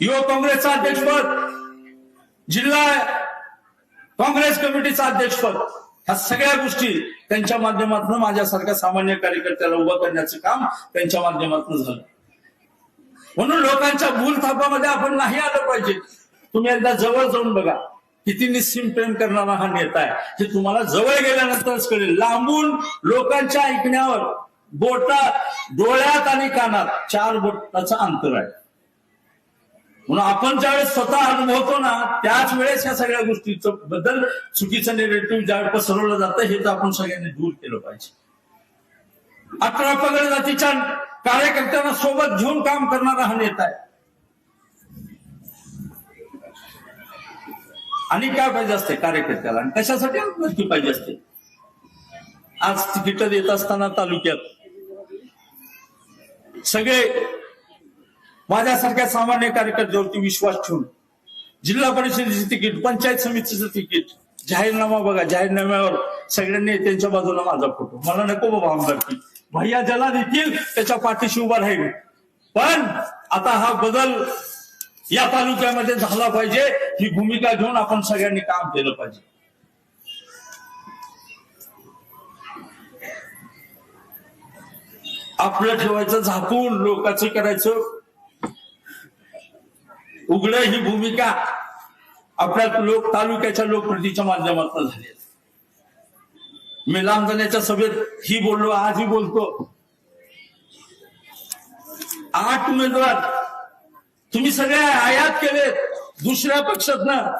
युवक काँग्रेसचं अध्यक्षपद जिल्हा काँग्रेस कमिटीचं अध्यक्षपद ह्या सगळ्या गोष्टी त्यांच्या माध्यमातून माझ्यासारख्या सामान्य कार्यकर्त्याला उभं करण्याचं काम त्यांच्या माध्यमातून झालं. म्हणून लोकांच्या भूल थापामध्ये आपण नाही आलं पाहिजे. तुम्ही एकदा जवळ जाऊन बघा किती निस्सीम प्रेम करणारा हा नेता आहे हे तुम्हाला जवळ गेल्यानंतरच कळेल. लांबून लोकांच्या ऐकण्यावर बोटात डोळ्यात आणि कानात चार बोटाचं अंतर आहे. म्हणून आपण ज्यावेळेस स्वतः अनुभवतो ना त्याच वेळेस या सगळ्या गोष्टीचं बद्दल चुकीचं निगेटिव्ह ज्यावेळेस पसरवलं जातं हे तर आपण सगळ्यांनी दूर केलं पाहिजे. अकरा पगड जातीच्या कार्यकर्त्यांना सोबत घेऊन काम करणारा हा नेता आहे. आणि काय पाहिजे असते कार्यकर्त्याला? आणि कशासाठी नक्की पाहिजे असते? आज तिकीट देत असताना तालुक्यात सगळे माझ्यासारख्या सामान्य कार्यकर्त्यावरती विश्वास ठेवून जिल्हा परिषदेचे तिकीट पंचायत समितीचं तिकीट जाहीरनामा बघा जाहीरनाम्यावर सगळ्यांनी त्यांच्या बाजूला माझा फोटो. मला नको बाबा आमदारकी भैया ज्याला देतील त्याच्या पाठीशी उभा राहील. पण आता हा बदल या तालुक्यामध्ये झाला पाहिजे ही भूमिका घेऊन आपण सगळ्यांनी काम केलं पाहिजे. आपलं ठेवायचं झाकून लोकांचं करायचं. उघड ही भूमिका आपल्या लोक तालुक्याच्या लोकप्रतीच्या माध्यमातून झाली मी लांबजण्याच्या सभेत ही बोललो आजही बोलतो. आठ उमेदवार तुम्ही सगळे आयात केलेत दुसऱ्या पक्षातनं.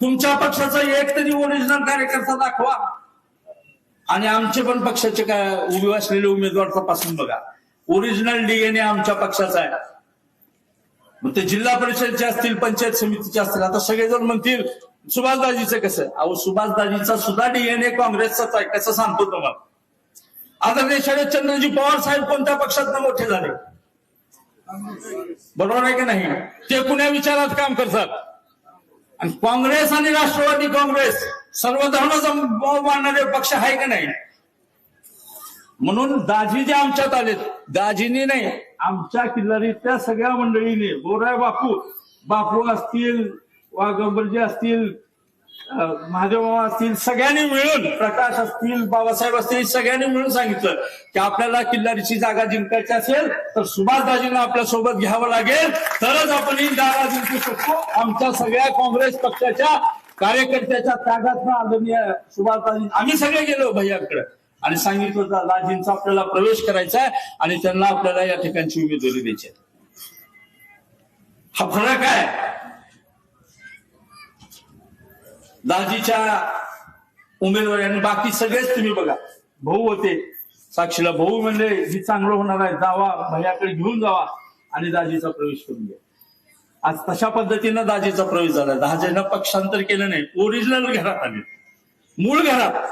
तुमच्या पक्षाचा एक तरी ओरिजिनल कार्यकर्ता दाखवा. आणि आमचे पण पक्षाचे काय उभे असलेले उमेदवार तपासून बघा. ओरिजिनल डीएनए आमच्या पक्षाचा आहे. मग ते जिल्हा परिषदचे असतील पंचायत समितीचे असतील आता सगळेजण म्हणतील सुभाषदाजीचं कसं? अहो सुभाषदाजीचा सुद्धा डीएनए काँग्रेसचाच आहे कसं सांगतो तुम्हाला? आदरणीय शरदचंद्रजी पवार साहेब कोणत्या पक्षात मोठे झाले? बरोबर आहे की नाही? ते कुण्या विचारात काम करतात? आणि काँग्रेस आणि राष्ट्रवादी काँग्रेस सर्व धर्माचा मानणारे पक्ष आहे का नाही? म्हणून दाजी जे आमच्यात आलेत दाजीनी नाही आमच्या किल्लारीतल्या सगळ्या मंडळीने गोराय बापू बापू असतील वाघंबरजी असतील महादेवबाबा असतील सगळ्यांनी मिळून प्रकाश असतील बाबासाहेब असतील सगळ्यांनी मिळून सांगितलं की आपल्याला किल्लारीची जागा जिंकायची असेल तर सुभाषदाजींना आपल्यासोबत घ्यावं लागेल. तरच आपण ही जागा जिंकू शकतो. आमच्या सगळ्या काँग्रेस पक्षाच्या कार्यकर्त्याच्या त्यागातनं आदरणीय सुभाषदाजी आम्ही सगळे गेलो भैयाकडे. आणि सांगितलं होतं दाजींचा आपल्याला प्रवेश करायचा आहे आणि त्यांना आपल्याला या ठिकाणची उमेदवारी द्यायची आहे. हा फरक आहे. दाजीच्या उमेदवारी आणि बाकी सगळेच तुम्ही बघा. भाऊ होते. साक्षीला भाऊ म्हणले ही चांगलं होणार आहे जावा भैयाकडे घेऊन जावा. आणि दाजीचा प्रवेश करून घ्या. आज तशा पद्धतीनं दाजीचा प्रवेश झाला. दाजीनं पक्षांतर केलं नाही. ओरिजिनल घरात आले. मूळ घरात.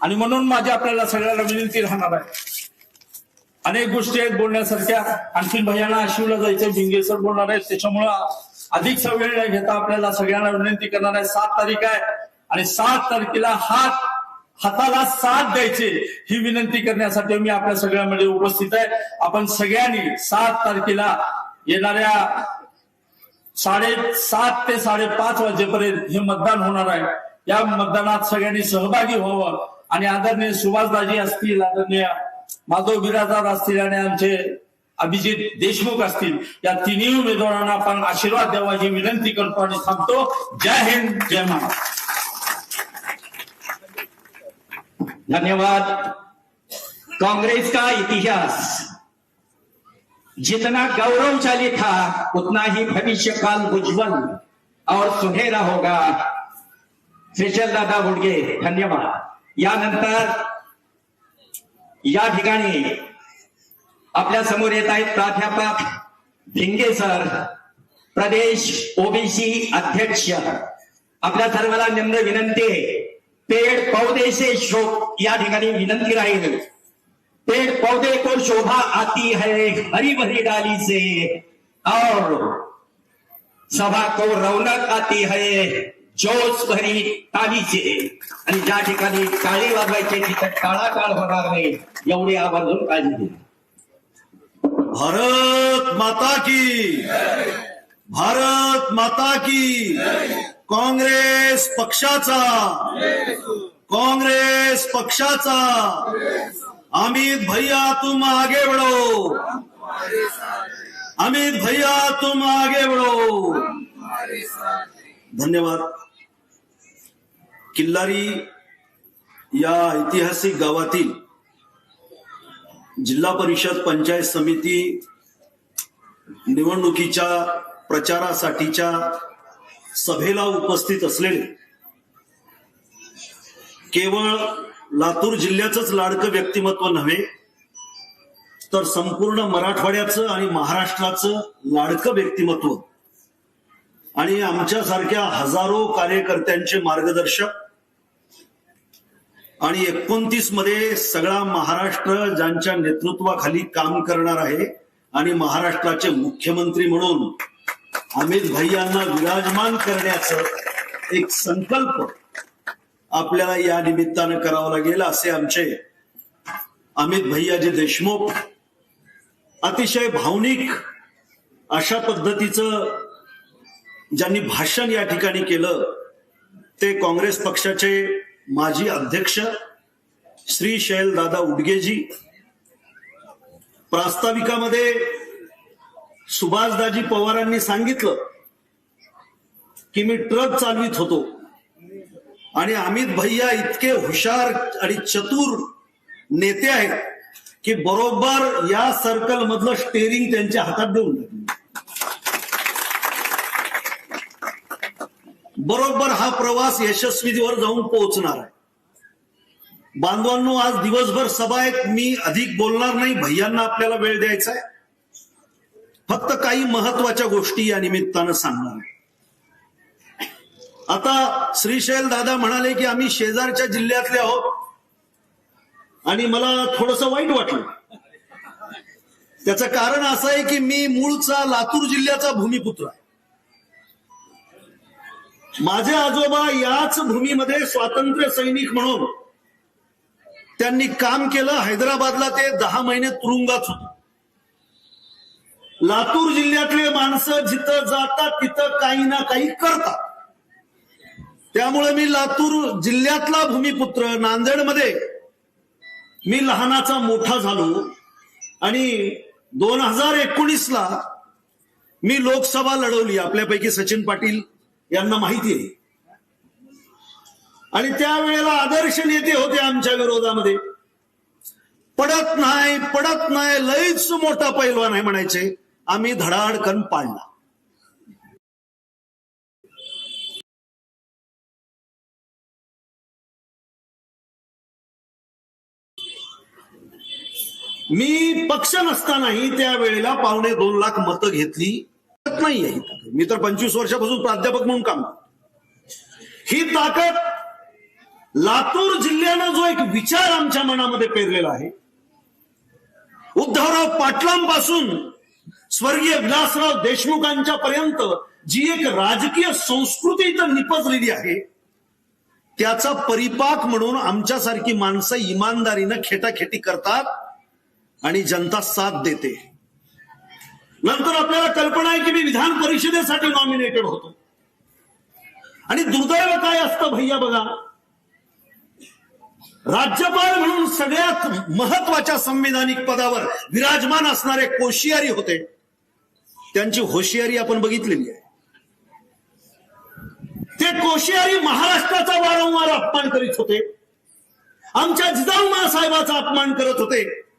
आणि म्हणून माझी आपल्याला सगळ्याला विनंती राहणार आहे. अनेक गोष्टी आहेत बोलण्यासारख्या. आणखी भैयाना आशिवला जायचं भिंगे सर बोलणार आहेत. त्याच्यामुळं अधिकचा वेळ न घेता आपल्याला सगळ्यांना विनंती करणार आहे. सात तारीख आहे आणि सात तारखेला हात हाताला साथ द्यायचे ही विनंती करण्यासाठी मी आपल्या सगळ्यामध्ये उपस्थित आहे. आपण सगळ्यांनी सात तारखेला येणाऱ्या साडे सात ते साडेपाच वाजेपर्यंत हे मतदान होणार आहे. या मतदानात सगळ्यांनी सहभागी व्हावं. आदरणीय सुभाषदाजी असतील, आदरणीय माधव बिरादार असतील आणि आमचे अभिजित देशमुख असतील, या तिन्ही उमेदवारांना आपण आशीर्वाद द्यावा ही विनंती करतो आणि थांबतो जय हिंद, जय महाराष्ट्र. धन्यवाद. कांग्रेस का इतिहास. जितना गौरवशाली था, उतना ही भविष्य काल उज्जवल और सुनहरा होगा. श्रीशल दादा बुडगे, धन्यवाद. यानंतर या ठिकाणी आपल्यासमोर येत आहेत प्राध्यापक भिंगे सर प्रदेश ओबीसी अध्यक्ष. आपल्या सर्वांना निम्न विनंती आहे. पेड़ पौदेशे से या ठिकाणी विनंती राहील. पेड़ पौधे को शोभा आती है हरी भरी डाली से. और सभा को रौनक आती है. जोश भरी तालीचे आणि ज्या ठिकाणी टाळी वाजवायची तिथे काळा काळ होणार नाही. एवढी आवर्जून काळजी घे. भारत माता की. भारत माता की. काँग्रेस पक्षाचा. काँग्रेस पक्षाचा. अमित भैया तुम आगे बढ़ो. अमित भैया तुम आगे बढ़ो. धन्यवाद. किल्लारी या ऐतिहासिक गावातील जिल्हा परिषद पंचायत समिती निवडणुकीच्या प्रचारासाठीच्या सभेला उपस्थित असलेले केवळ लातूर जिल्ह्याचंच लाडकं व्यक्तिमत्व नव्हे तर संपूर्ण मराठवाड्याचं आणि महाराष्ट्राचं लाडकं व्यक्तिमत्व आणि आमच्यासारख्या हजारो कार्यकर्त्यांचे मार्गदर्शक आणि एकोणतीसमध्ये सगळा महाराष्ट्र ज्यांच्या नेतृत्वाखाली काम करणार आहे आणि महाराष्ट्राचे मुख्यमंत्री म्हणून अमित भैयांना विराजमान करण्याचं एक संकल्प आपल्याला या निमित्तानं करावा लागेल असे आमचे अमित भैयाजी देशमुख. अतिशय भावनिक अशा पद्धतीचं ज्यांनी भाषण या ठिकाणी केलं ते काँग्रेस पक्षाचे माजी अध्यक्ष श्री शैल दादा उडगेजी प्रास्ताविकामध्ये सुभाषदाजी पवारांनी सांगितलं की मी ट्रक चालवित होतो आणि अमित भैया इतके हुशार आणि चतुर नेते आहेत की बरोबर या सर्कल मधलं स्टेरिंग त्यांच्या हातात देऊन बरोबर हा प्रवास यशस्वीवर जाऊन पोहोचणार आहे. बांधवांनो आज दिवसभर सभा आहेत मी अधिक बोलणार नाही भैयांना आपल्याला वेळ द्यायचा आहे. फक्त काही महत्त्वाच्या गोष्टी या निमित्तानं सांगणार आहे. आता श्रीशैल दादा म्हणाले की आम्ही शेजारच्या जिल्ह्यातले आहोत आणि मला थोडस वाईट वाटलं. त्याचं कारण असं आहे की मी मूळचा लातूर जिल्ह्याचा भूमिपुत्र आहे. माझे आजोबा याच भूमीमध्ये स्वातंत्र्य सैनिक म्हणून त्यांनी काम केलं हैदराबादला ते दहा महिने तुरुंगात होते. लातूर जिल्ह्यातले माणसं जिथं जातात तिथं काही ना काही करतात. त्यामुळे मी लातूर जिल्ह्यातला भूमिपुत्र नांदेडमध्ये मी लहानाचा मोठा झालो आणि दोन हजार एकोणीसला मी लोकसभा लढवली. आपल्यापैकी सचिन पाटील यांना माहिती आहे आणि त्यावेळेला आदर्श नेते होते आमच्या विरोधामध्ये. पडत नाही पडत नाही लईच मोठा पैलवान आहे म्हणायचे. आम्ही धडाडकन पाडला मी पक्ष नसतानाही त्यावेळेला पावणे दोन लाख मतं घेतली. नाही ही ताकद. मी तर पंचवीस वर्षापासून प्राध्यापक म्हणून काम करतो ही ताकद लातूर जिल्ह्यानं जो एक विचार आमच्या मनामध्ये पेरलेला आहे उद्धवराव पाटलांपासून स्वर्गीय विलासराव देशमुखांच्या पर्यंत जी एक राजकीय संस्कृती इथं निपजलेली आहे त्याचा परिपाक म्हणून आमच्यासारखी माणसं इमानदारीनं खेटाखेटी करतात आणि जनता साथ देते नंतर आपल्याला कल्पना आहे की मी विधान परिषदेसाठी नॉमिनेटेड होतो. आणि दुर्दैव काय असतं भैया बघा? राज्यपाल म्हणून सगळ्यात महत्त्वाच्या संविधानिक पदावर विराजमान असणारे कोशियारी होते. त्यांची होशियारी आपण बघितलेली आहे. ते कोशियारी महाराष्ट्राचा वारंवार अपमान करीत होते. आमच्या जिजाऊ साहेबाचा अपमान करत होते.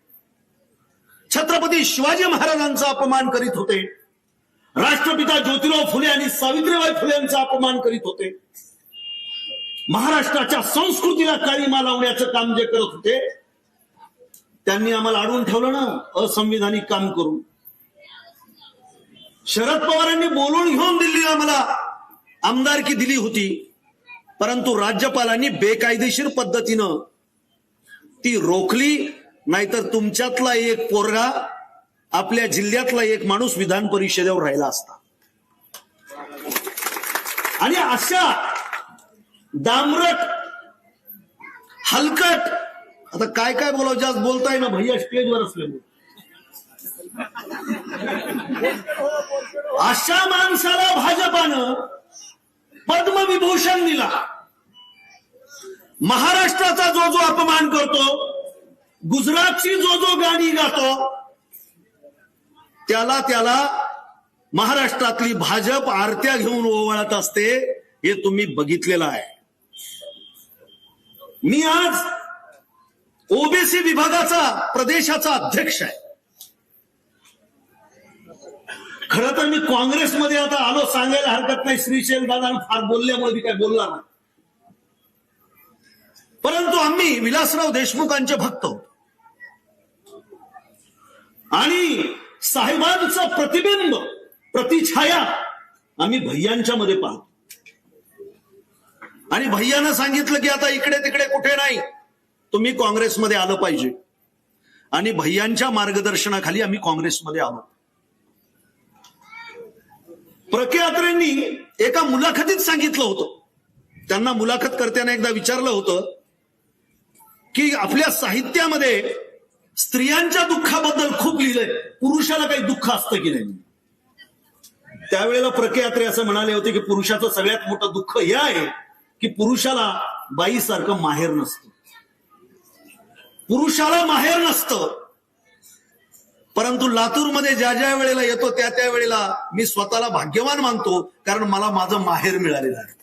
छत्रपती शिवाजी महाराजांचा अपमान करीत होते. राष्ट्रपिता ज्योतिराव फुले आणि सावित्रीबाई फुले यांचा अपमान करीत होते. महाराष्ट्राच्या संस्कृतीला काळीमा लावण्याचं काम जे करत होते त्यांनी आम्हाला अडवून ठेवलं ना असंविधानिक काम करून. शरद पवारांनी बोलून घेऊन दिल्लीला आम्हाला आमदारकी दिली होती परंतु राज्यपालांनी बेकायदेशीर पद्धतीनं ती रोखली नाहीतर तुमच्यातला एक पोरगा आपल्या जिल्ह्यातला एक माणूस विधान परिषदेवर राहिला असता. आणि अशा दामरट हलकट आता काय काय बोलावं जास्त बोलताय ना भैया स्टेजवर असले अशा माणसाला भाजपानं पद्मविभूषण दिला. महाराष्ट्राचा जो जो अपमान करतो गुजरातची जो जो गाणी गातो त्याला त्याला महाराष्ट्रातली भाजप आरत्या घेऊन ओवाळत असते हे तुम्ही बघितलेलं आहे. मी आज ओबीसी विभागाचा प्रदेशाचा अध्यक्ष आहे. खर तर मी काँग्रेसमध्ये आता आलो सांगायला हरकत नाही श्रीशैल दादा फार बोलल्यामुळे मी काय बोलला नाही. परंतु आम्ही विलासराव देशमुखांचे भक्त होतो. आणि साहेबांचं प्रतिबिंब प्रतिछाया आम्ही भैयांच्या मध्ये पाहतो. आणि भैयानं सांगितलं की आता इकडे तिकडे कुठे नाही तुम्ही काँग्रेसमध्ये आलं पाहिजे. आणि भैयांच्या मार्गदर्शनाखाली आम्ही काँग्रेसमध्ये आलो. प्रख्यात्रेंनी एका मुलाखतीत सांगितलं होतं. त्यांना मुलाखत करताना एकदा विचारलं होतं की आपल्या साहित्यामध्ये स्त्रियांच्या दुःखाबद्दल खूप लिहिलंय. पुरुषाला काही दुःख असतं की नाही? त्यावेळेला प्रकयात्रे असं म्हणाले होते की पुरुषाचं सगळ्यात मोठं दुःख हे आहे की पुरुषाला बाईसारखं माहेर नसतं. पुरुषाला माहेर नसतं. परंतु लातूरमध्ये ज्या ज्या वेळेला येतो त्या त्या वेळेला मी स्वतःला भाग्यवान मानतो कारण मला माझं माहेर मिळालेलं आहे.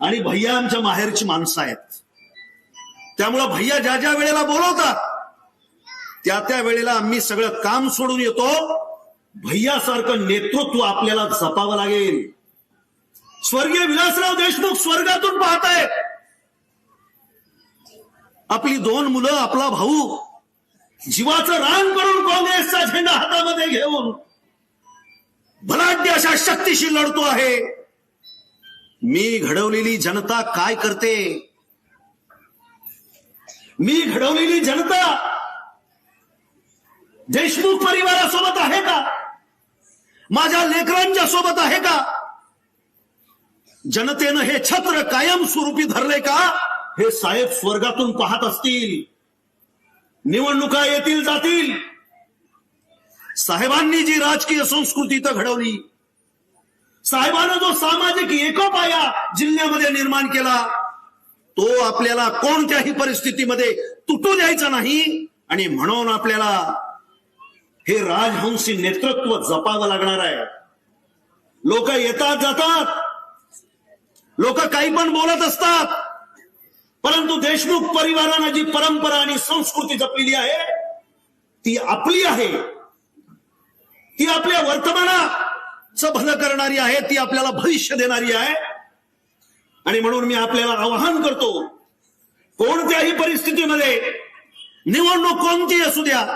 आणि भैया आमच्या माहेरची माणसं आहेत. त्यामुळं भैया ज्या ज्या वेळेला बोलवतात त्या त्या वेळेला आम्ही सगळं काम सोडून येतो. भैयासारखं नेतृत्व आपल्याला जपावं लागेल. स्वर्गीय विलासराव देशमुख स्वर्गातून पाहतायत. आपली दोन मुलं आपला भाऊ जीवाचं रान करून काँग्रेसचा झेंडा हातामध्ये घेऊन भलाढ्य अशा शक्तीशी लढतो आहे. मी घडवलेली जनता काय करते? मी घडवलेली जनता देशमुख परिवारासोबत आहे का? माझ्या लेकरांच्या सोबत आहे का? जनतेनं हे छत्र कायम स्वरूपी धरले का? हे साहेब स्वर्गातून पाहत असतील. निवडणुका येतील जातील. साहेबांनी जी राजकीय संस्कृती इथं घडवली साहेबानं जो सामाजिक एकोपाया जिल्ह्यामध्ये निर्माण केला तो आपल्याला कोणत्याही परिस्थितीमध्ये तुटू द्यायचा नाही. आणि म्हणून आपल्याला हे राजहंसी नेतृत्व जपावं लागणार आहे. लोक येतात जातात. लोक काही पण बोलत असतात. परंतु देशमुख परिवारानं जी परंपरा आणि संस्कृती जपलेली आहे ती आपली आहे. ती आपल्या वर्तमानाचं भलं करणारी आहे ती आपल्याला भविष्य देणारी आहे. आणि म्हणून मी आपल्याला आवाहन करतो कोणत्याही परिस्थितीमध्ये निवडणूक कोणती असू द्या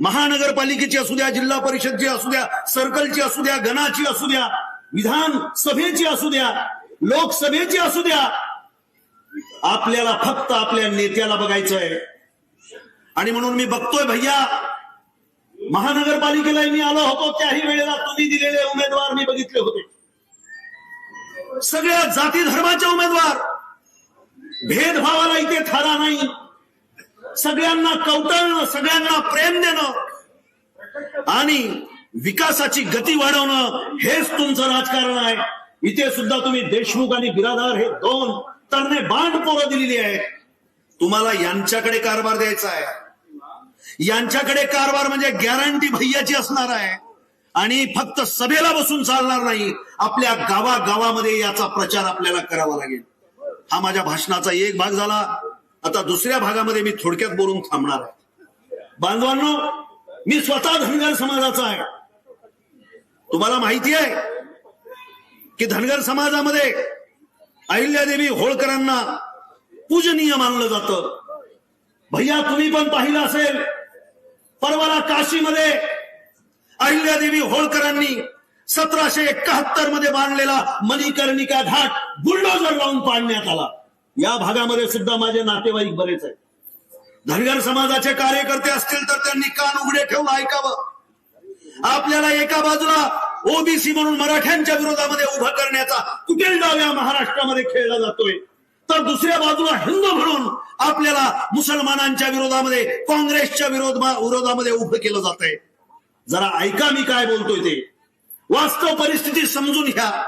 महानगरपालिकेची असू द्या जिल्हा परिषदची असू द्या सर्कलची असू द्या गणाची असू द्या विधान सभेची असू द्या लोकसभेची असू द्या आपल्याला फक्त आपल्या नेत्याला बघायचं आहे आणि म्हणून मी बघतोय भैया महानगरपालिकेला मी आलो होतो त्याही वेळेला तुम्ही दिलेले उमेदवार मी बघितले होते. सगळ्या जाती धर्माचे उमेदवार. भेदभावाला इथे थारा नाही. सगळ्यांना कवटाळणं सगळ्यांना प्रेम देणं आणि विकासाची गती वाढवणं हेच तुमचं राजकारण आहे. इथे सुद्धा तुम्ही देशमुख आणि बिरादार हे दोन तरणे बांड पोरं दिलेली आहेत. तुम्हाला यांच्याकडे कारभार द्यायचा आहे. यांच्याकडे कारभार म्हणजे गॅरंटी भैयाची असणार आहे. आणि फक्त सभेला बसून चालणार नाही आपल्या गावागावामध्ये याचा प्रचार आपल्याला करावा लागेल. हा माझ्या भाषणाचा एक भाग झाला. आता दुसऱ्या भागामध्ये मी थोडक्यात बोलून थांबणार आहे. बांधवांनो मी स्वतः धनगर समाजाचा आहे. तुम्हाला माहिती आहे की धनगर समाजामध्ये अहिल्यादेवी होळकरांना पूजनीय मानलं जातं. भैया तुम्ही पण पाहिलं असेल परवाला काशीमध्ये अहिल्यादेवी होळकरांनी सतराशे एकाहत्तरमध्ये बांधलेला मणिकर्णिका घाट बुलडोजर लावून पाडण्यात आला. या भागामध्ये सुद्धा माझे नातेवाईक बरेच आहेत. धनगर समाजाचे कार्यकर्ते असतील तर त्यांनी कान उघडे ठेवून ऐकावं. आपल्याला एका बाजूला ओबीसी म्हणून मराठ्यांच्या विरोधामध्ये उभा करण्याचा कुठेल डाव या महाराष्ट्रामध्ये खेळला जातोय. तर दुसऱ्या बाजूला हिंदू म्हणून आपल्याला मुसलमानांच्या विरोधामध्ये काँग्रेसच्या विरोध विरोधामध्ये उभं केलं जात आहे जरा ऐका मी काय बोलतोय ते. वास्तव परिस्थिती समजून घ्या.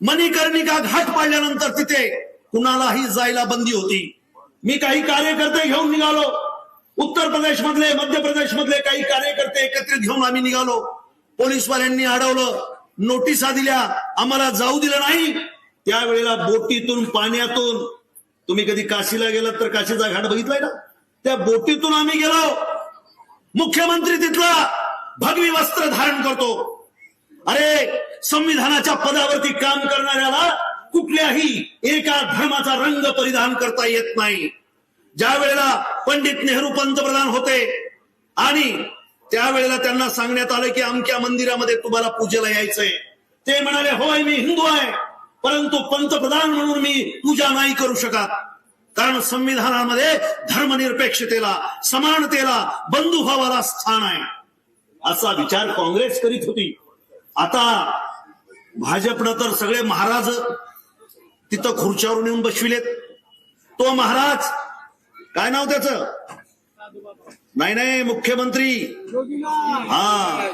मणिकर्णिका घाट पाडल्यानंतर तिथे कुणालाही जायला बंदी होती. मी काही कार्यकर्ते घेऊन निघालो. उत्तर प्रदेश मधले मध्य प्रदेश मधले काही कार्यकर्ते एकत्रित घेऊन आम्ही निघालो. पोलीसवाल्यांनी अडवलं. नोटिसा दिल्या. आम्हाला जाऊ दिलं नाही. त्यावेळेला बोटीतून पाण्यातून तुम्ही कधी काशीला गेलात तर काशीचा घाट बघितलाय ना? त्या बोटीतून आम्ही गेलो. मुख्यमंत्री तिथला. भगवी वस्त्र धारण करतो. अरे संविधानाच्या पदावरती काम करणाऱ्याला कुठल्याही एका धर्माचा रंग परिधान करता येत नाही. ज्या वेळेला पंडित नेहरू पंतप्रधान होते आणि त्यावेळेला त्यांना सांगण्यात आलं की अमक्या मंदिरामध्ये तुम्हाला पूजेला यायचंय. ते म्हणाले होय मी हिंदू आहे. परंतु पंतप्रधान म्हणून मी पूजा नाही करू शकत. कारण संविधानामध्ये धर्मनिरपेक्षतेला समानतेला बंधुभावाला स्थान आहे. असा विचार काँग्रेस करीत होती. आता भाजपनं तर सगळे महाराज तिथं खुर्च्यावरून येऊन बसविलेत. तो महाराज काय नाव त्याच? नाही नाही मुख्यमंत्री. हा.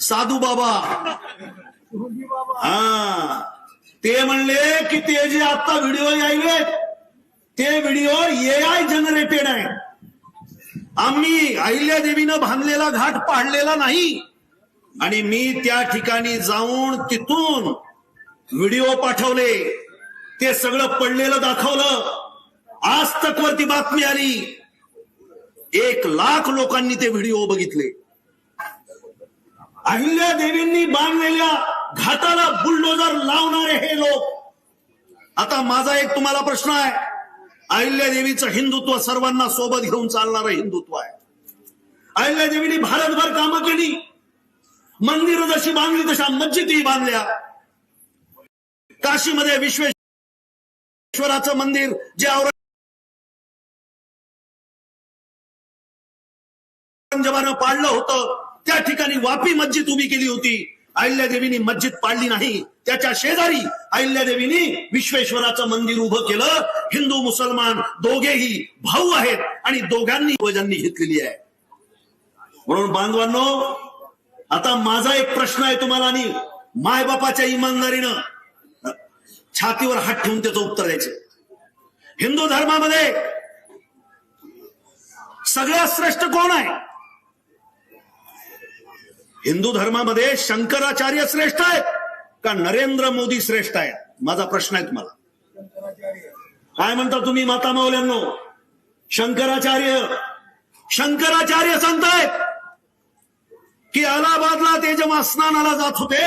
साधू बाबा. हा. ते म्हणले की ते जे आता व्हिडिओ यायले ते व्हिडिओ ए आय जनरेटेड आहे. आम्ही अहिल्या देवीनं बांधलेला घाट पाडलेला नाही. आणि मी त्या ठिकाणी जाऊन तिथून व्हिडिओ पाठवले. ते सगळं पडलेलं दाखवलं. आज तक वरती बातमी आली. एक लाख लोकांनी ते व्हिडिओ बघितले. अहिल्या देवींनी बांधलेल्या घाटाला बुलडोजर लावणारे हे लोक. आता माझा एक तुम्हाला प्रश्न आहे. अहिल्या देवीचं हिंदुत्व सर्वांना सोबत घेऊन चालणारं हिंदुत्व आहे. अहिल्यादेवीने भारतभर कामं केली. मंदिरं जशी बांधली तशा मस्जिदही बांधल्या. काशीमध्ये विश्वेश्वराचं मंदिर जे औरंगजेबानं पाडलं होतं त्या ठिकाणी वापी मस्जिद उभी केली होती. अहिल्यादेवीनी मस्जिद पाडली नाही त्याच्या शेजारी अहिल्यादेवीनी विश्वेश्वराचं मंदिर उभं केलं. हिंदू मुसलमान दोघेही भाऊ आहेत आणि दोघांनी वजांनी घेतलेली आहे. म्हणून बांधवांनो आता माझा एक प्रश्न आहे तुम्हाला आणि मायबापाच्या इमानदारीनं छातीवर हात ठेवून त्याचं उत्तर द्यायचं हिंदू धर्मामध्ये सगळ्यात श्रेष्ठ कोण आहे? हिंदू धर्मामध्ये शंकराचार्य श्रेष्ठ आहेत का नरेंद्र मोदी श्रेष्ठ आहेत? माझा प्रश्न आहे तुम्हाला. काय म्हणता तुम्ही माता माऊल्यांनो? शंकराचार्य शंकराचार्य सांगतायत की अलाहाबादला ते जेव्हा स्नानाला जात होते.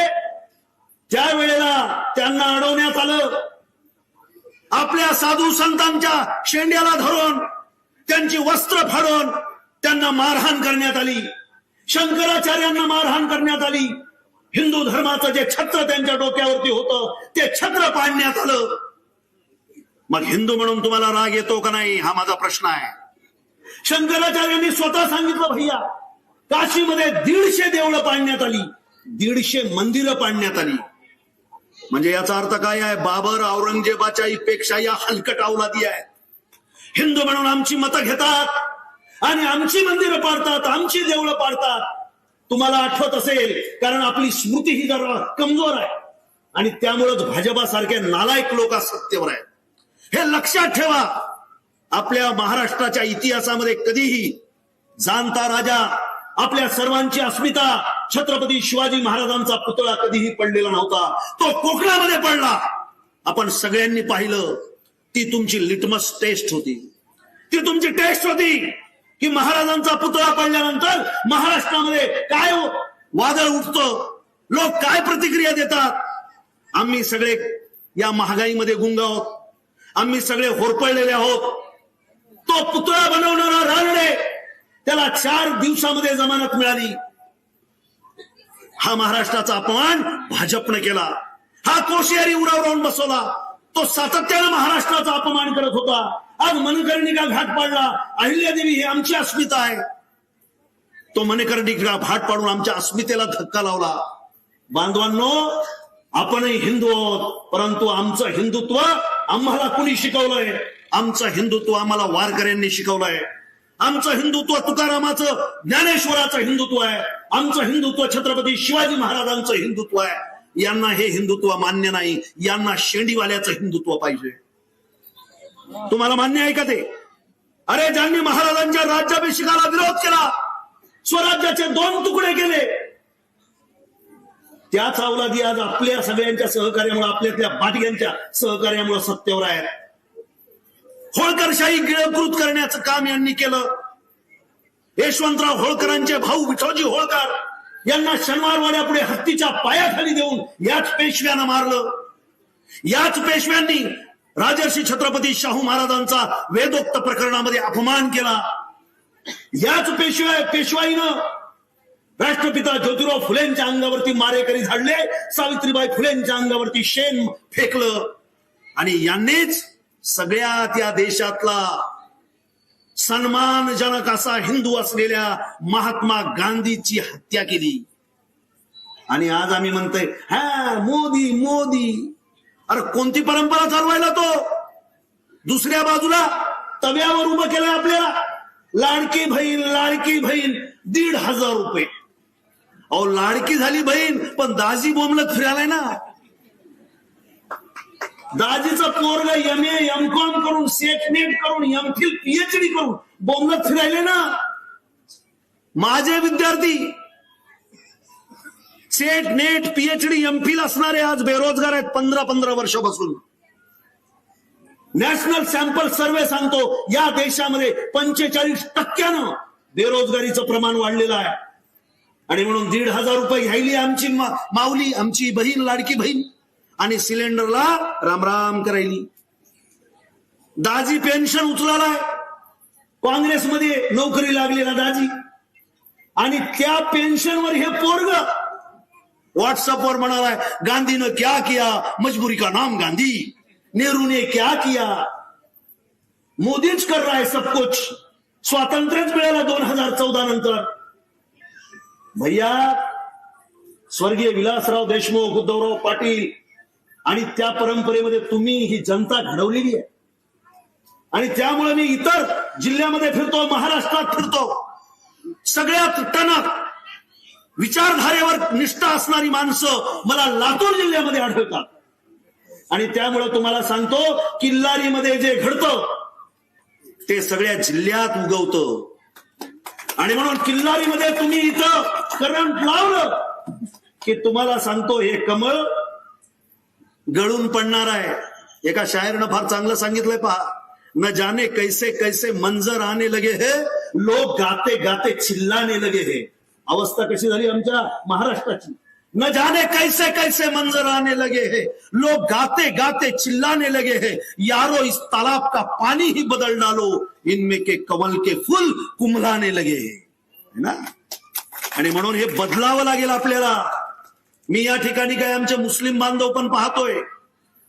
त्यावेळेला त्यांना अडवण्यात आलं आपल्या साधू संतांच्या शेंड्याला धरून त्यांची वस्त्र फाडून त्यांना मारहाण करण्यात आली. शंकराचार्यांना मारहाण करण्यात आली. हिंदू धर्माचं जे छत्र त्यांच्या डोक्यावरती होतं ते छत्र पाडण्यात आलं. मग हिंदू म्हणून तुम्हाला राग येतो का नाही? हा माझा प्रश्न आहे. शंकराचार्यांनी स्वतः सांगितलं भैया काशीमध्ये दीडशे देवळं पाडण्यात आली. दीडशे मंदिरं पाडण्यात आली. म्हणजे याचा अर्थ काय आहे? बाबर औरंगजेबाच्या पेक्षा या हलकट अवलादी आहे हिंदू म्हणून आमची मतं घेतात. आणि आमची मंदिरं पाडतात आमची देवळं पाडतात. तुम्हाला आठवत असेल कारण आपली स्मृती ही जरा कमजोर आहे. आणि त्यामुळेच भाजपासारखे नालायक लोक सत्तेवर आहेत. हे लक्षात ठेवा आपल्या महाराष्ट्राच्या इतिहासामध्ये कधीही जाणता राजा आपल्या सर्वांची अस्मिता छत्रपती शिवाजी महाराजांचा पुतळा कधीही पडलेला नव्हता. तो कोकणामध्ये पडला. आपण सगळ्यांनी पाहिलं ती तुमची लिटमस टेस्ट होती. ती तुमची टेस्ट होती. की महाराजांचा पुतळा पडल्यानंतर महाराष्ट्रामध्ये काय वादळ उठतं? लोक काय प्रतिक्रिया देतात? आम्ही सगळे या महागाईमध्ये गुंग आहोत. आम्ही सगळे होरपळलेले आहोत. तो पुतळा बनवणारा रानडे त्याला चार दिवसामध्ये जमानत मिळाली. हा महाराष्ट्राचा अपमान भाजपनं केला. हा कोशियारी उडावून बसवला. तो सातत्यानं महाराष्ट्राचा अपमान करत होता. आज मनकर्णिका घाट पाडला. अहिल्यादेवी ही आमची अस्मिता आहे. तो मनकर्णिका घाट पाडून आमच्या अस्मितेला धक्का लावला. बांधवांनो आपणही हिंदू आहोत परंतु आमचं हिंदुत्व आम्हाला कुणी शिकवलंय? आमचं हिंदुत्व आम्हाला वारकऱ्यांनी शिकवलंय. आमचं हिंदुत्व तुकारामाचं ज्ञानेश्वराचं हिंदुत्व आहे. आमचं हिंदुत्व छत्रपती शिवाजी महाराजांचं हिंदुत्व आहे. यांना हे हिंदुत्व मान्य नाही. यांना शेंडीवाल्याचं हिंदुत्व पाहिजे. तुम्हाला मान्य आहे का ते? अरे ज्यांनी महाराजांच्या राज्याभिषेकाला विरोध केला स्वराज्याचे दोन तुकडे केले. त्याच अवलादी आज आपल्या सगळ्यांच्या सहकार्यामुळे आपल्यातल्या बाटग्यांच्या सहकार्यामुळे सत्तेवर आहेत. होळकरशाही गिळकृत करण्याचं काम यांनी केलं. यशवंतराव होळकरांचे भाऊ विठोजी होळकर यांना शनिवारवाड्यापुढे हत्तीच्या पायाखाली देऊन याच पेशव्यानं मारलं. याच पेशव्यांनी राजर्षी छत्रपती शाहू महाराजांचा वेदोक्त प्रकरणामध्ये अपमान केला. याच पेशव्या पेशवाईनं राष्ट्रपिता ज्योतिराव फुलेंच्या अंगावरती मारेकरी झाडले सावित्रीबाई फुलेंच्या अंगावरती शेण फेकलं. आणि यांनीच सगळ्यात या देशातला सन्मानजनक असा हिंदू असलेल्या महात्मा गांधीची हत्या केली. आणि आज आम्ही म्हणतोय हा मोदी मोदी. अरे कोणती परंपरा चालवायला तो? दुसऱ्या बाजूला तव्यावर उभं केलंय आपल्याला. लाडकी बहीण लाडकी बहीण दीड हजार रुपये. अहो लाडकी झाली बहीण पण दाजी बोमलत फिरायलाय ना. दाजीचं पोरग एम ए एम कॉम करून सेट नेट करून एम फिल पीएचडी करून बोंबलत फिरायले ना. माझे विद्यार्थी SET NET PhD M Phil असणारे आज बेरोजगार आहेत पंधरा पंधरा वर्षापासून. नॅशनल सॅम्पल सर्वे सांगतो या देशामध्ये पंचेचाळीस टक्क्यानं बेरोजगारीचं प्रमाण वाढलेलं आहे. आणि म्हणून दीड हजार रुपये घ्यायली आमची मा- माऊली आमची बहीण लाडकी बहीण. आणि सिलेंडरला रामराम करायली. दाजी पेन्शन उचलालाय. काँग्रेसमध्ये नोकरी लागलेला दाजी. आणि त्या पेन्शनवर हे पोरग व्हॉट्सअपवर म्हणालाय गांधीनं क्या किया? मजबूरी का नाम गांधी? नेहरूने क्या किया? मोदीच कर रहा है सब कुछ. स्वातंत्र्यच मिळाला दोन हजार चौदा नंतर. भैया स्वर्गीय विलासराव देशमुख उद्धवराव पाटील आणि त्या परंपरेमध्ये तुम्ही ही जनता घडवलेली आहे. आणि त्यामुळे मी इतर जिल्ह्यामध्ये फिरतो महाराष्ट्रात फिरतो. सगळ्यात टणक विचारधारेवर निष्ठा असणारी माणसं मला लातूर जिल्ह्यामध्ये आढळतात. आणि त्यामुळे तुम्हाला सांगतो किल्लारीमध्ये जे घडतं ते सगळ्या जिल्ह्यात उगवतं. आणि म्हणून किल्लारीमध्ये तुम्ही इथं करंट लावलं की तुम्हाला सांगतो हे कमळ गळून पडणार आहे. एका शायरनं फार चांगलं सांगितलंय पहा. न जाने कैसे कैसे मंजर आने लगे हे लोक गाते गाते चिल्लाने लगे हे. अवस्था कशी झाली आमच्या महाराष्ट्राची? न जाने कैसे कैसे मंजर आने लगे है लोग गाते गाते चिल्लाने लगे है. यारो इस तालाब का पानी ही बदल डालो इनमें के कमल के फूल कुमलाने लगे है. है ना? आणि म्हणून हे बदलावं लागेल आपल्याला. मी या ठिकाणी काय आमचे मुस्लिम बांधव पण पाहतोय.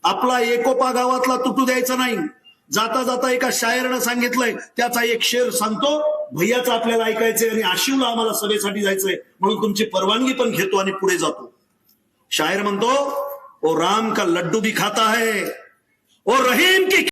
आपला एकोपा गावातला तुटू द्यायचा नाही. जाता जाता एका शायरनं सांगितलंय त्याचा एक शेर सांगतो भैयाचं आपल्याला ऐकायचंय आणि आशिवला आम्हाला सभेसाठी जायचंय म्हणून तुमची परवानगी पण घेतो आणि पुढे जातो. शायर म्हणतो ओ राम का लड्डू भी खाता है ओ रहीम की